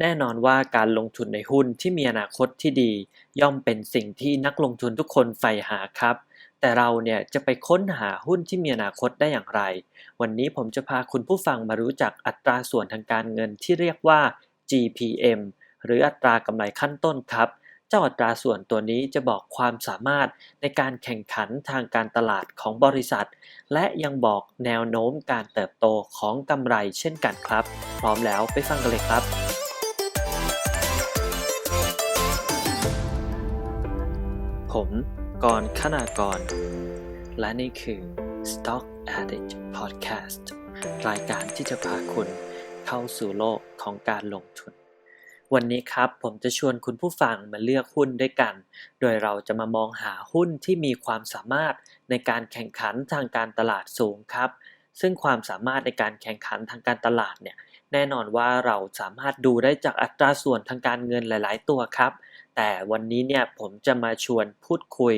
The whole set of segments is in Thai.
แน่นอนว่าการลงทุนในหุ้นที่มีอนาคตที่ดี ย่อมเป็นสิ่งที่นักลงทุนทุกคนใฝ่หาครับ แต่เราเนี่ยจะไปค้นหาหุ้นที่มีอนาคตได้อย่างไร วันนี้ผมจะพาคุณผู้ฟังมารู้จักอัตราส่วนทางการเงินที่เรียกว่า GPM หรืออัตรากำไรขั้นต้นครับ เจ้าอัตราส่วนตัวนี้จะบอกความสามารถในการแข่งขันทางการตลาดของบริษัท และยังบอกแนวโน้มการเติบโตของกำไรเช่นกันครับ พร้อมแล้วไปฟังกันเลยครับ ผมกรขนากร และนี่คือ Stock Addict Podcast รายการที่จะพาคุณเข้าสู่โลกของการลงทุน วันนี้ครับผมจะชวนคุณผู้ฟังมาเลือกหุ้นด้วยกัน โดยเราจะมามองหาหุ้นที่มีความสามารถในการแข่งขันทางการตลาดสูงครับ ซึ่งความสามารถในการแข่งขันทางการตลาดเนี่ยแน่นอนว่าเราสามารถดูได้จากอัตราส่วนทางการเงินหลาย ๆ ตัวครับ แต่วันนี้เนี่ยผมจะมาชวนพูดคุย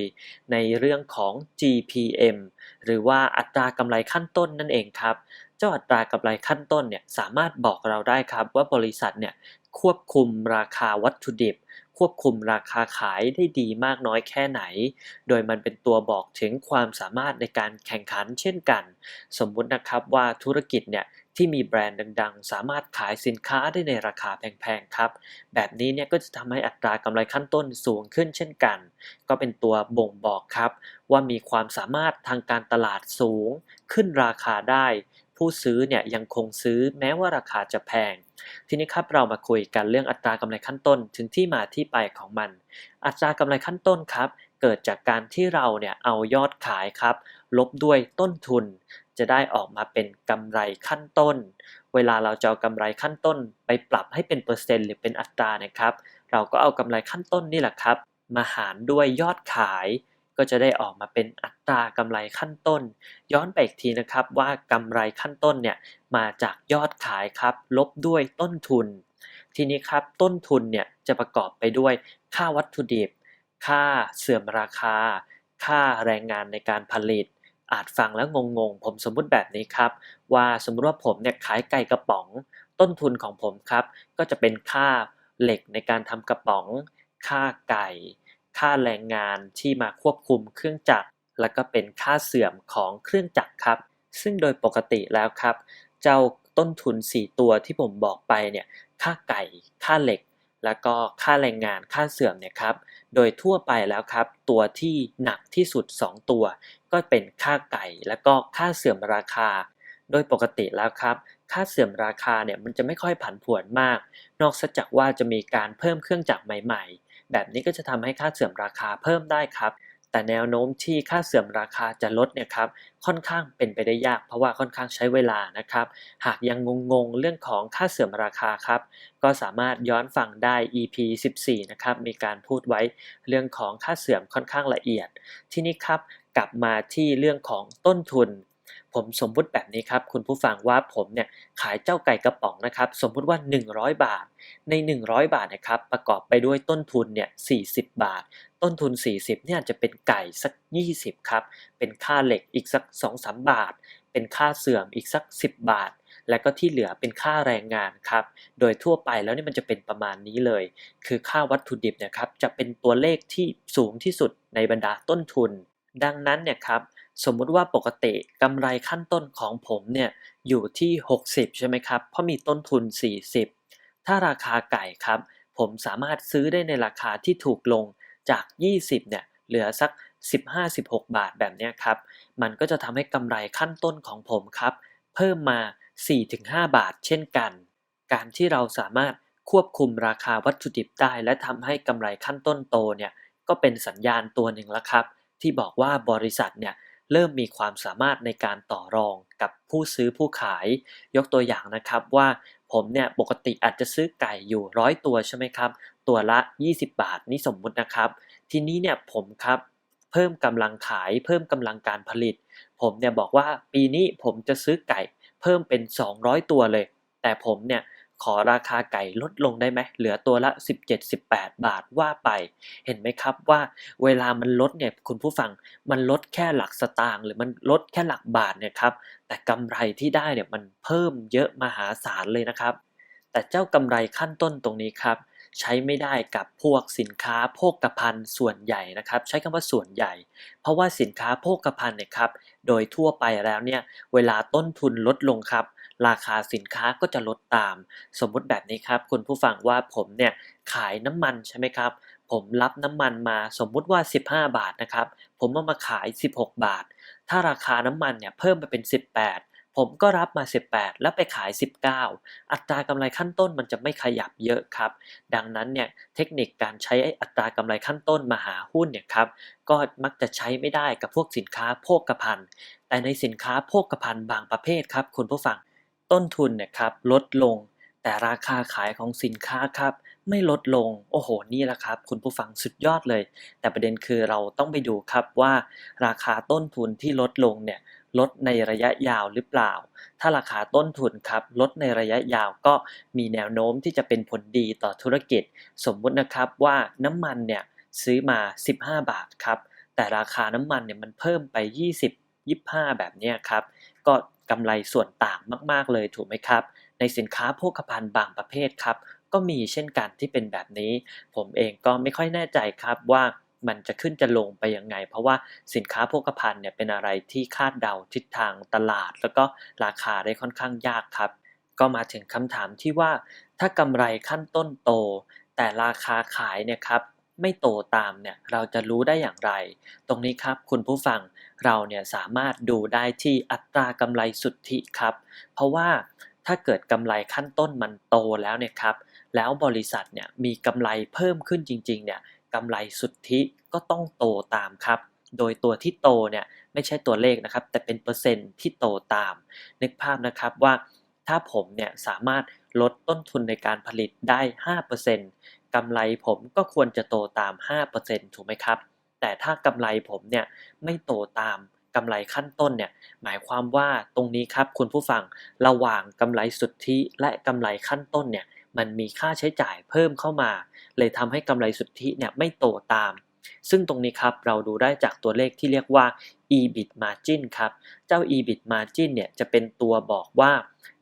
ในเรื่องของ GPM หรือว่าอัตรากำไรขั้นต้นนั่นเองครับ เจ้าอัตรากำไรขั้นต้นเนี่ยสามารถบอกเราได้ครับว่าบริษัทเนี่ยควบคุมราคาวัตถุดิบ ควบคุมราคาขายได้ดีมากน้อยแค่ไหน โดยมันเป็นตัวบอกถึงความสามารถในการแข่งขันเช่นกัน สมมุตินะครับว่าธุรกิจเนี่ย ที่มีแบรนด์ดังๆ สามารถขายสินค้าได้ในราคาแพงๆครับ แบบนี้เนี่ยก็จะทำให้อัตรากำไรขั้นต้นสูงขึ้นเช่นกัน ก็เป็นตัวบ่งบอกครับ ว่ามีความสามารถทางการตลาดสูง ขึ้นราคาได้ ผู้ซื้อเนี่ยยังคงซื้อแม้ว่าราคาจะแพง ทีนี้ครับเรามาคุยกันเรื่องอัตรากำไรขั้นต้นถึงที่มาที่ไปของมัน อัตรากำไรขั้นต้นครับเกิดจากการที่เราเนี่ยเอายอดขายครับ ลบด้วยต้นทุน จะได้ออกมาเป็นกำไรขั้นต้น เวลาเราจะเอากำไรขั้นต้น ไปปรับให้เป็นเปอร์เซ็นต์หรือเป็นอัตรานะครับ เราก็เอากำไรขั้นต้นนี่แหละครับ มาหารด้วยยอดขาย ก็จะได้ออกมาเป็นอัตรากำไรขั้นต้น ย้อนไปอีกทีนะครับว่ากำไรขั้นต้นเนี่ยมาจากยอดขายครับ ลบด้วยต้นทุน ทีนี้ครับต้นทุนเนี่ยจะประกอบไปด้วยค่าวัตถุดิบ ค่าเสื่อมราคา ค่าแรงงานในการผลิต อาจฟังแล้วงงๆ ผมสมมุติแบบนี้ครับ ว่าสมมุติว่าผมเนี่ยขายไก่กระป๋อง ต้นทุนของผมครับ ก็จะเป็นค่าเหล็กในการทำกระป๋อง ค่าไก่ ค่าแรงงานที่มาควบคุมเครื่องจักร แล้วก็เป็นค่าเสื่อมของเครื่องจักรครับ ซึ่งโดยปกติแล้วครับ เจ้าต้นทุน 4 ตัวที่ผมบอกไปเนี่ย ค่าไก่ ค่าเหล็ก แล้วก็ค่าแรงงาน ค่าเสื่อมเนี่ยครับ โดยทั่วไปแล้วครับ ตัวที่หนักที่สุด 2 ตัว ก็เป็นค่าไก่แล้วก็ค่าเสื่อมราคา โดยปกติแล้วครับ ค่าเสื่อมราคาเนี่ยมันจะไม่ค่อยผันผวนมาก นอกจากว่าจะมีการเพิ่มเครื่องจักรใหม่ๆ แบบนี้ก็จะทำให้ค่าเสื่อมราคาเพิ่มได้ครับ แต่แนวโน้มที่ค่าเสื่อมราคาจะลดเนี่ยครับค่อนข้างเป็นไปได้ยากเพราะว่าค่อนข้างใช้เวลานะครับ หากยังงงๆเรื่องของค่าเสื่อมราคาครับ ก็สามารถย้อนฟังได้ EP 14 นะครับ มีการพูดไว้เรื่องของค่าเสื่อมค่อนข้างละเอียด ที่นี้ครับ กลับมาที่เรื่องของต้นทุน ผมสมมุติแบบนี้ครับ คุณผู้ฟังว่าผมเนี่ยขายเจ้าไก่กระป๋องนะครับ สมมุติว่า 100 บาท ใน 100 บาทนะครับ ประกอบไปด้วยต้นทุนเนี่ย40 บาท ต้นทุน 40เนี่ยจะเป็นไก่สัก 20 ครับ เป็นค่าเหล็กอีกสัก 2-3 บาท เป็นค่าเสื่อมอีกสัก 10 บาทและก็ที่เหลือเป็นค่าแรงงานครับ โดยทั่วไปแล้วนี่มันจะเป็นประมาณนี้เลย คือค่าวัตถุดิบนี่ยครับจะเป็นตัวเลขที่สูงที่สุดในบรรดาต้นทุน ดังนั้นเนี่ยครับสมมุติว่าปกติกำไรขั้นต้นของผมเนี่ยอยู่ที่ 60 ใช่ไหมครับ เพราะมีต้นทุน 40 ถ้าราคาไก่ครับ ผมสามารถซื้อได้ในราคาที่ถูกลงจาก 20 เนี่ยเหลือสัก 15-16 บาทแบบนี้ครับ มันก็จะทำให้กำไรขั้นต้นของผมครับ เพิ่มมา 4-5 บาทเช่นกัน การที่เราสามารถควบคุมราคาวัตถุดิบได้ และทำให้กำไรขั้นต้นโตเนี่ยก็เป็นสัญญาณตัวหนึ่งแล้วครับ ที่บอกว่าบริษัทเนี่ยเริ่มมีความสามารถในการต่อรองกับผู้ซื้อผู้ขาย ยกตัวอย่างนะครับว่าผมเนี่ยปกติอาจจะซื้อไก่อยู่ร้อยตัวใช่ไหมครับ ตัวละ 20 บาทนี่สมมุตินะครับ ทีนี้เนี่ยผมครับเพิ่มกำลังขาย เพิ่มกำลังการผลิต ผมเนี่ยบอกว่าปีนี้ผมจะซื้อไก่ เพิ่มเป็น 200 ตัวเลย แต่ผมเนี่ย ขอราคาไก่ลดลงได้ไหมเหลือตัวละ 17-18 บาทว่าไป เห็นไหมครับว่าเวลามันลดเนี่ยคุณผู้ฟังมันลดแค่หลักสตางค์หรือมันลดแค่หลักบาทเนี่ยครับแต่กำไรที่ได้เนี่ยมันเพิ่มเยอะมหาศาลเลยนะครับ แต่เจ้ากำไรขั้นต้นตรงนี้ครับใช้ไม่ได้กับพวกสินค้าโภคภัณฑ์ส่วนใหญ่นะครับ ใช้คำว่าส่วนใหญ่ เพราะว่าสินค้าโภคภัณฑ์เนี่ยครับโดยทั่วไปแล้วเนี่ยเวลาต้นทุนลดลงครับ ราคาสินค้าก็จะลดตาม สมมุติแบบนี้ครับ คุณผู้ฟังว่าผมเนี่ยขายน้ำมันใช่ไหมครับ ผมรับน้ำมันมาสมมุติว่า 15 บาทนะครับ ผมเอามาขาย 16 บาท ถ้าราคาน้ำมันเนี่ยเพิ่มไปเป็น 18ผมก็รับมา 18 แล้วไปขาย 19 อัตรากำไรขั้นต้นมันจะไม่ขยับเยอะครับ ดังนั้นเนี่ยเทคนิคการใช้อัตรากำไรขั้นต้นมาหาหุ้นเนี่ยครับก็มักจะใช้ไม่ได้กับพวกสินค้าโภคภัณฑ์ แต่ในสินค้าโภคภัณฑ์บางประเภทครับคุณผู้ฟัง ต้นทุนเนี่ยครับลดลง แต่ราคาขายของสินค้าครับไม่ลดลง โอ้โห นี่แหละครับ คุณผู้ฟังสุดยอดเลย แต่ประเด็นคือเราต้องไปดูครับว่า ราคาต้นทุนที่ลดลงเนี่ยลดในระยะยาวหรือเปล่า ถ้าราคาต้นทุนครับลดในระยะยาวก็มีแนวโน้มที่จะเป็นผลดีต่อธุรกิจ สมมุตินะครับว่าน้ำมันเนี่ยซื้อมา 15 บาทครับ แต่ราคาน้ำมันเนี่ยมันเพิ่มไป 20 25 แบบนี้ครับ ก็ กำไรส่วนต่างมาก ๆ เลยถูกไหมครับ ในสินค้าโภคภัณฑ์บางประเภทครับ ก็มีเช่นกันที่เป็นแบบนี้ ผมเองก็ไม่ค่อยแน่ใจครับว่ามันจะขึ้นจะลงไปยังไง เพราะว่าสินค้าโภคภัณฑ์เนี่ยเป็นอะไรที่คาดเดาทิศทางตลาด แล้วก็ราคาได้ค่อนข้างยากครับ ก็มาถึงคำถามที่ว่า ถ้ากำไรขั้นต้นโต แต่ราคาขายเนี่ยครับ ไม่โตตามเนี่ยเราจะรู้ได้อย่างไร ตรงนี้ครับคุณผู้ฟังเราเนี่ยสามารถดูได้ที่อัตรากำไรสุทธิครับ เพราะว่าถ้าเกิดกำไรขั้นต้นมันโตแล้วเนี่ยครับแล้วบริษัทเนี่ยมีกำไรเพิ่มขึ้นจริงๆเนี่ยกำไรสุทธิก็ต้องโตตามครับ โดยตัวที่โตเนี่ยไม่ใช่ตัวเลขนะครับ แต่เป็นเปอร์เซ็นต์ที่โตตาม นึกภาพนะครับว่าถ้าผมเนี่ยสามารถลดต้นทุนในการผลิตได้ 5%ก กำไรผมก็ควรจะโตตาม 5%ถูกไหมครับ แต่ถ้ากำไรผมเนี่ยไม่โตตามกำไรขั้นต้นเนี่ยหมายความว่าตรงนี้ครับคุณผู้ฟังระหว่างกำไรสุทธิและกำไรขั้นต้นเนี่ยมันมีค่าใช้จ่ายเพิ่มเข้ามา เลยทำให้กำไรสุทธิเนี่ยไม่โตตาม ซึ่งตรงนี้ครับเราดูได้จากตัวเลขที่เรียกว่า EBIT margin ครับ เจ้า EBIT margin เนี่ยจะเป็นตัวบอกว่า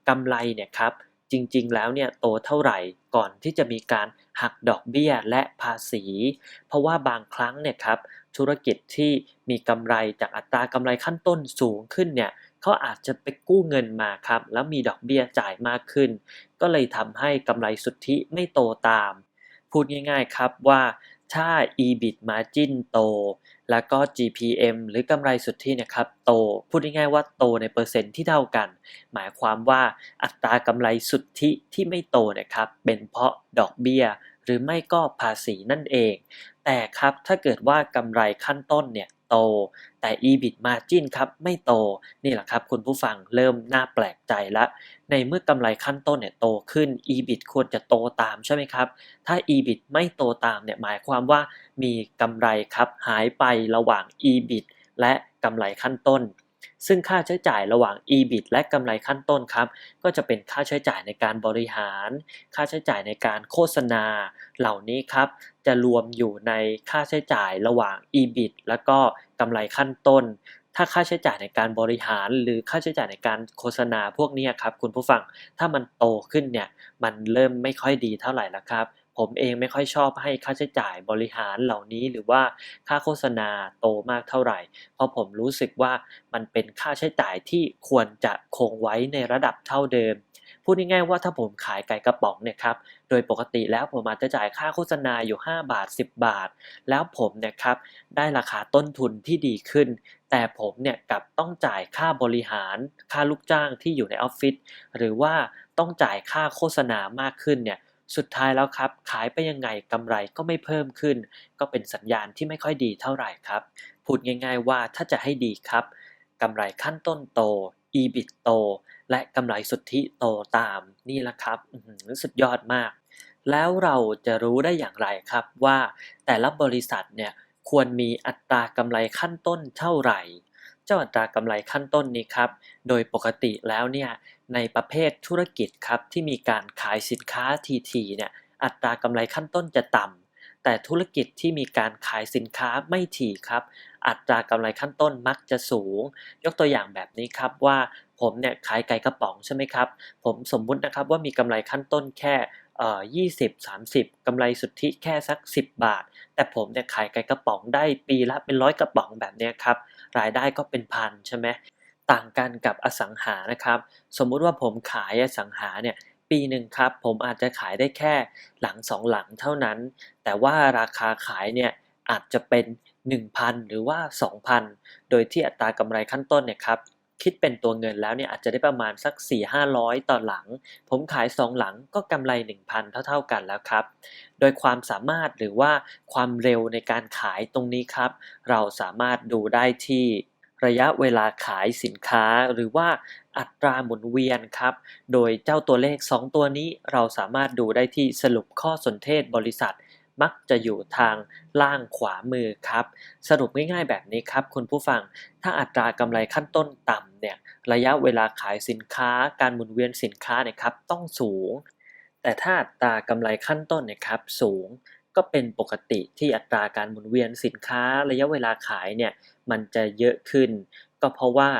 กำไรเนี่ยครับ จริง ๆ แล้วเนี่ยโตเท่าไหร่ก่อนที่จะมีการหักดอกเบี้ยและภาษี เพราะว่าบางครั้งเนี่ยครับธุรกิจที่มีกำไรจากอัตรากำไรขั้นต้นสูงขึ้นเนี่ยเขาอาจจะไปกู้เงินมาครับ แล้วมีดอกเบี้ยจ่ายมากขึ้น ก็เลยทำให้กำไรสุทธิไม่โตตาม พูดง่าย ๆ ครับว่า ถ้า EBIT margin โต แล้วก็ GPM หรือกำไรสุทธิเนี่ยครับโต พูดง่ายๆว่าโตในเปอร์เซ็นต์ที่เท่ากัน หมายความว่าอัตรากำไรสุทธิที่ไม่โตนะครับเป็นเพราะดอกเบี้ย หรือไม่ก็ภาษีนั่นเอง แต่ครับถ้าเกิดว่ากำไรขั้นต้นเนี่ย โต แต่ EBIT margin ครับไม่โตนี่แหละครับคุณผู้ฟังเริ่มน่าแปลกใจละ ในเมื่อกำไรขั้นต้นเนี่ยโตขึ้น EBIT ควรจะโตตามใช่ไหมครับ ถ้า EBIT ไม่โตตามเนี่ยหมายความว่ามีกำไรครับหายไประหว่าง EBIT และกำไรขั้นต้น ซึ่งค่าใช้จ่ายระหว่าง EBIT และกำไรขั้นต้นครับ ก็จะเป็นค่าใช้จ่ายในการบริหาร ค่าใช้จ่ายในการโฆษณาเหล่านี้ครับ จะรวมอยู่ในค่าใช้จ่ายระหว่าง EBIT แล้วก็กำไรขั้นต้น ถ้าค่าใช้จ่ายในการบริหาร หรือค่าใช้จ่ายในการโฆษณาพวกนี้ครับคุณผู้ฟังถ้ามันโตขึ้นเนี่ยมันเริ่มไม่ค่อยดีเท่าไหร่แล้วครับผมเองไม่ค่อยชอบให้ค่าใช้จ่ายบริหารเหล่านี้ หรือว่าค่าโฆษณาโตมากเท่าไหร่ เพราะผมรู้สึกว่ามันเป็นค่าใช้จ่ายที่ควรจะคงไว้ในระดับเท่าเดิม พูดง่ายๆว่าถ้าผมขายไก่กระป๋องเนี่ยครับ โดยปกติแล้วผมอาจจะจ่ายค่าโฆษณาอยู่ 5 บาท 10 บาท แล้วผมเนี่ยครับได้ราคาต้นทุนที่ดีขึ้น แต่ผมเนี่ยกับต้องจ่ายค่าบริหารค่าลูกจ้างที่อยู่ในออฟฟิศหรือว่าต้องจ่ายค่าโฆษณามากขึ้นเนี่ยสุดท้ายแล้วครับ ขายไปยังไงกำไรก็ไม่เพิ่มขึ้น ก็เป็นสัญญาณที่ไม่ค่อยดีเท่าไหร่ครับ พูดง่าย ๆ ว่าถ้าจะให้ดีครับกำไรขั้นต้นโต EBIT โต และกำไรสุทธิโตตามนี่แหละครับสุดยอดมาก แล้วเราจะรู้ได้อย่างไรครับว่าแต่ละบริษัทเนี่ยควรมีอัตรากำไรขั้นต้นเท่าไหร่ เจ้าอัตรากำไรขั้นต้นนี้ครับ โดยปกติแล้วเนี่ยในประเภทธุรกิจครับที่มีการขายสินค้าทีทีเนี่ยอัตรากำไรขั้นต้นจะต่ำ แต่ธุรกิจที่มีการขายสินค้าไม่ถี่ครับ อัตรากำไรขั้นต้นมักจะสูง ยกตัวอย่างแบบนี้ครับว่าผมเนี่ยขายไก่กระป๋องใช่ไหมครับ ผมสมมุตินะครับว่ามีกำไรขั้นต้นแค่เอ่อ20 30กำไรสุทธิแค่สัก 10 บาท แต่ผมเนี่ยขายไก่กระป๋องได้ปีละเป็นร้อยกระป๋องแบบนี้ครับ รายได้ก็เป็นพันใช่ไหมต่างกันกับอสังหานะครับ สมมุติว่าผมขายอสังหาเนี่ย ปีหนึ่งครับ ผมอาจจะขายได้แค่หลังสองหลังเท่านั้น แต่ว่าราคาขายเนี่ยอาจจะเป็น 1,000 หรือว่า 2,000 โดยที่อัตรากำไรขั้นต้นเนี่ยครับคิดเป็นตัวเงินแล้วเนี่ยอาจจะได้ประมาณสัก 4-500 ต่อหลัง ผมขาย 2 หลังก็กำไร 1,000 เท่า ๆกันแล้วครับ โดยความสามารถหรือว่าความเร็วในการขายตรงนี้ครับ เราสามารถดูได้ที่ ระยะเวลาขายสินค้าหรือว่าอัตราหมุนเวียนครับ โดยเจ้าตัวเลข 2 ตัวนี้เราสามารถดูได้ที่สรุปข้อสนเทศบริษัท มักจะอยู่ทางล่างขวามือครับ สรุปง่ายๆแบบนี้ครับ คุณผู้ฟัง ถ้าอัตรากำไรขั้นต้นต่ำเนี่ยระยะเวลาขายสินค้าการหมุนเวียนสินค้าเนี่ยครับต้องสูง แต่ถ้าอัตรากำไรขั้นต้นเนี่ยครับสูงก็เป็นปกติที่อัตราการหมุนเวียนสินค้าระยะเวลาขายเนี่ย มันจะเยอะขึ้น ก็เพราะว่า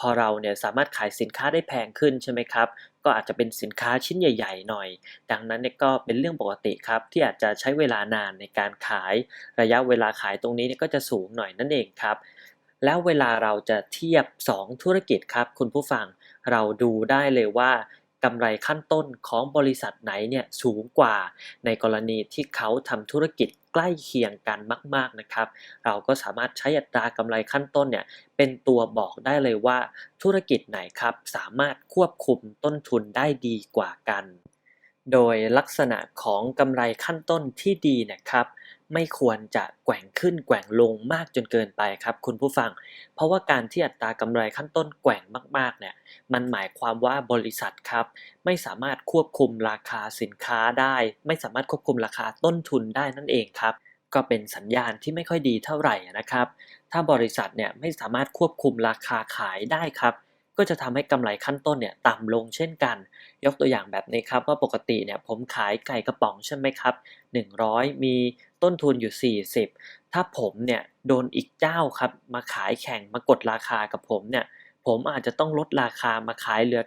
พอเราเนี่ยสามารถขายสินค้าได้แพงขึ้นใช่ไหมครับ ก็อาจจะเป็นสินค้าชิ้นใหญ่ ๆ หน่อย ดังนั้นเนี่ยก็เป็นเรื่องปกติครับ ที่อาจจะใช้เวลานานในการขาย ระยะเวลาขายตรงนี้เนี่ยก็จะสูงหน่อยนั่นเองครับ แล้วเวลาเราจะเทียบ 2 ธุรกิจครับคุณผู้ฟัง เราดูได้เลยว่ากำไรขั้นต้นของบริษัทไหนเนี่ยสูงกว่าในกรณีที่เขาทำธุรกิจ ใกล้เคียงกันมากๆนะครับ เราก็สามารถใช้อัตรากำไรขั้นต้นเนี่ยเป็นตัวบอกได้เลยว่าธุรกิจไหนครับสามารถควบคุมต้นทุนได้ดีกว่ากัน โดยลักษณะของกำไรขั้นต้นที่ดีนะครับ ไม่ควรจะแกว่งขึ้นแกว่งลงมากจนเกินไปครับคุณผู้ฟัง เพราะว่าการที่อัตรากำไรขั้นต้นแกว่งมากๆเนี่ยมันหมายความว่าบริษัทครับไม่สามารถควบคุมราคาสินค้าได้ ไม่สามารถควบคุมราคาต้นทุนได้นั่นเองครับก็เป็นสัญญาณที่ไม่ค่อยดีเท่าไหร่นะครับ ถ้าบริษัทเนี่ยไม่สามารถควบคุมราคาขายได้ครับ ก็จะทำให้กำไรขั้นต้นเนี่ยต่ำลงเช่นกัน ยกตัวอย่างแบบนี้ครับว่าปกติเนี่ยผมขายไก่กระป๋องใช่ไหมครับ 100 มีต้นทุนอยู่ 40 ถ้าผมเนี่ยโดนอีกเจ้าครับมาขายแข่งมากดราคากับผมเนี่ยผมอาจจะต้องลดราคามาขายเหลือ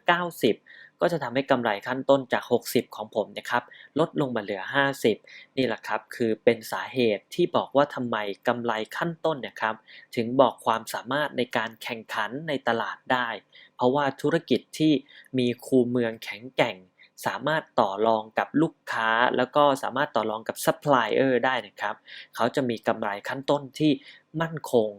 90 ก็จะทำให้กำไรขั้นต้นจาก 60 ของผมนะครับลดลงมาเหลือ 50 นี่แหละครับคือเป็นสาเหตุที่บอกว่าทำไมกำไรขั้นต้นเนี่ยครับถึงบอกความสามารถในการแข่งขันในตลาดได้ เพราะว่าธุรกิจที่มีคูเมืองแข็งแกร่งสามารถต่อรองกับลูกค้า แล้วก็สามารถต่อรองกับซัพพลายเออร์ได้นะครับ เขาจะมีกำไรขั้นต้นที่มั่นคง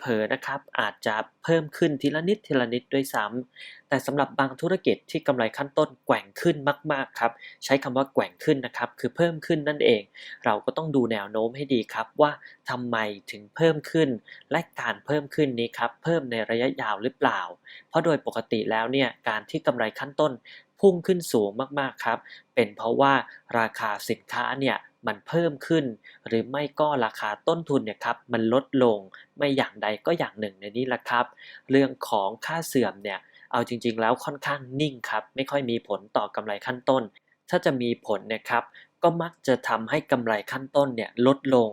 เพอๆนะครับ อาจจะเพิ่มขึ้นทีละนิดทีละนิดด้วยซ้ำแต่สำหรับบางธุรกิจที่กำไรขั้นต้นแกว่งขึ้นมากๆครับ ใช้คำว่าแกว่งขึ้นนะครับ คือเพิ่มขึ้นนั่นเอง เราก็ต้องดูแนวโน้มให้ดีครับ ว่าทำไมถึงเพิ่มขึ้น และการเพิ่มขึ้นนี้ครับ เพิ่มในระยะยาวหรือเปล่า เพราะโดยปกติแล้วเนี่ย การที่กำไรขั้นต้นพุ่งขึ้นสูงมากๆครับ เป็นเพราะว่าราคาสินค้าเนี่ย มันเพิ่มขึ้น หรือไม่ก็ราคาต้นทุนเนี่ยครับมันลดลงไม่อย่างใดก็อย่างหนึ่งในนี้แหละครับ เรื่องของค่าเสื่อมเนี่ยเอาจริง ๆ แล้วค่อนข้างนิ่งครับไม่ค่อยมีผลต่อกำไรขั้นต้น ถ้าจะมีผลนี่ยครับก็มักจะทำให้กำไรขั้นต้นเนี่ยลดลง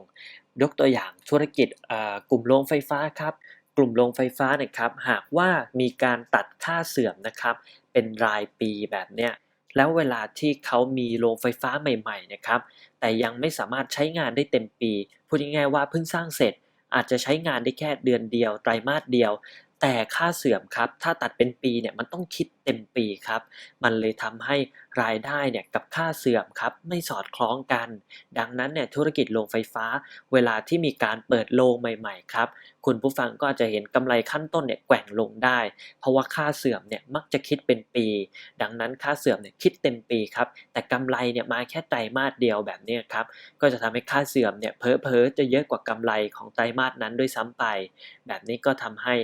ยกตัวอย่างธุรกิจกลุ่มโรงไฟฟ้าครับกลุ่มโรงไฟฟ้าเนี่ยครับหากว่ามีการตัดค่าเสื่อมนะครับเป็นรายปีแบบเนี้ย แล้วเวลาที่เขามีโรงไฟฟ้าใหม่ๆนะครับแต่ยังไม่สามารถใช้งานได้เต็มปี พูดง่ายๆว่าเพิ่งสร้างเสร็จอาจจะใช้งานได้แค่เดือนเดียวไตรมาสเดียว แต่ค่าเสื่อมครับ ถ้าตัดเป็นปีเนี่ยมันต้องคิดเต็มปีครับ มันเลยทำให้รายได้เนี่ยกับค่าเสื่อมครับไม่สอดคล้องกัน ดังนั้นเนี่ยธุรกิจโรงไฟฟ้า เวลาที่มีการเปิดโรงใหม่ ๆ ครับ คุณผู้ฟังก็อาจจะเห็นกำไรขั้นต้นเนี่ยแกว่งลงได้ เพราะว่าค่าเสื่อมเนี่ยมักจะคิดเป็นปี ดังนั้นค่าเสื่อมเนี่ยคิดเต็มปีครับ แต่กำไรเนี่ยมาแค่ไตรมาสเดียวแบบนี้ครับ ก็จะทำให้ค่าเสื่อมเนี่ยเพอๆจะเยอะกว่ากำไรของไตรมาสนั้นด้วยซ้ำไป แบบนี้ก็ทำให้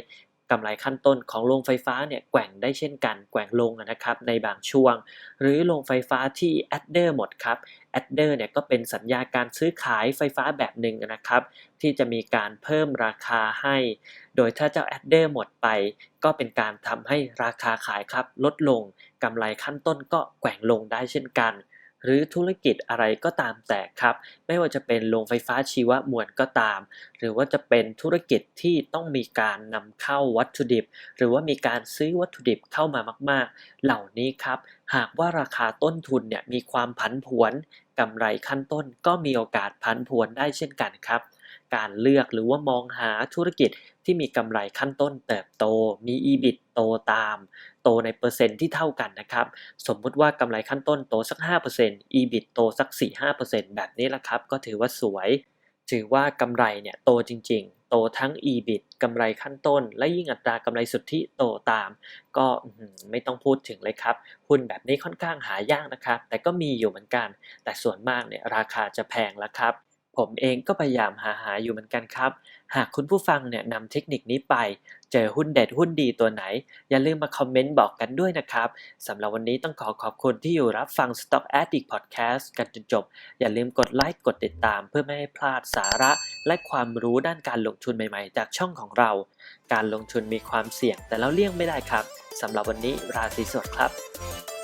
กำไรขั้นต้นของโรงไฟฟ้าเนี่ยแกว่งได้เช่นกันแกว่งลงนะครับในบางช่วง หรือโรงไฟฟ้าที่แอดเดอร์หมดครับแอดเดอร์เนี่ยก็เป็นสัญญาการซื้อขายไฟฟ้าแบบหนึ่งนะครับ ที่จะมีการเพิ่มราคาให้ โดยถ้าเจ้าแอดเดอร์หมดไป ก็เป็นการทำให้ราคาขายครับลดลงกำไรขั้นต้นก็แกว่งลงได้เช่นกัน หรือธุรกิจอะไรก็ตามแต่ครับ ไม่ว่าจะเป็นโรงไฟฟ้าชีวมวลก็ตาม หรือว่าจะเป็นธุรกิจที่ต้องมีการนำเข้าวัตถุดิบ หรือว่ามีการซื้อวัตถุดิบเข้ามามาก ๆ เหล่านี้ครับ หากว่าราคาต้นทุนเนี่ยมีความผันผวนกำไรขั้นต้นก็มีโอกาสผันผวนได้เช่นกันครับ การเลือกหรือว่ามองหาธุรกิจที่มีกำไรขั้นต้นเติบโต มี EBIT โตตาม โตในเปอร์เซ็นต์ที่เท่ากันนะครับ สมมุติว่ากำไรขั้นต้นโตสัก 5% EBIT โตสัก 4-5%แบบนี้แหละครับ ก็ถือว่าสวย ถือว่ากำไรเนี่ยโตจริง ๆ โตทั้ง EBIT กำไรขั้นต้น และยิ่งอัตรากำไรสุทธิโตตาม ก็ไม่ต้องพูดถึงเลยครับ หุ้นแบบนี้ค่อนข้างหายากนะครับ แต่ก็มีอยู่เหมือนกัน แต่ส่วนมากเนี่ยราคาจะแพงแล้วครับ ผมเองก็พยายามหาหาอยู่เหมือนกันครับ หากคุณผู้ฟังเนี่ยนำเทคนิคนี้ไป เจอหุ้นเด็ดหุ้นดีตัวไหน อย่าลืมมาคอมเมนต์บอกกันด้วยนะครับสำหรับวันนี้ต้องขอขอบคุณที่อยู่รับฟัง Stock Addict Podcast กันจนจบ อย่าลืมกดไลค์กดติดตาม เพื่อไม่ให้พลาดสาระ และความรู้ด้านการลงทุนใหม่ๆ จากช่องของเรา การลงทุนมีความเสี่ยงแต่เราเลี่ยงไม่ได้ครับสำหรับวันนี้ราตรีสวัสดิ์ครับ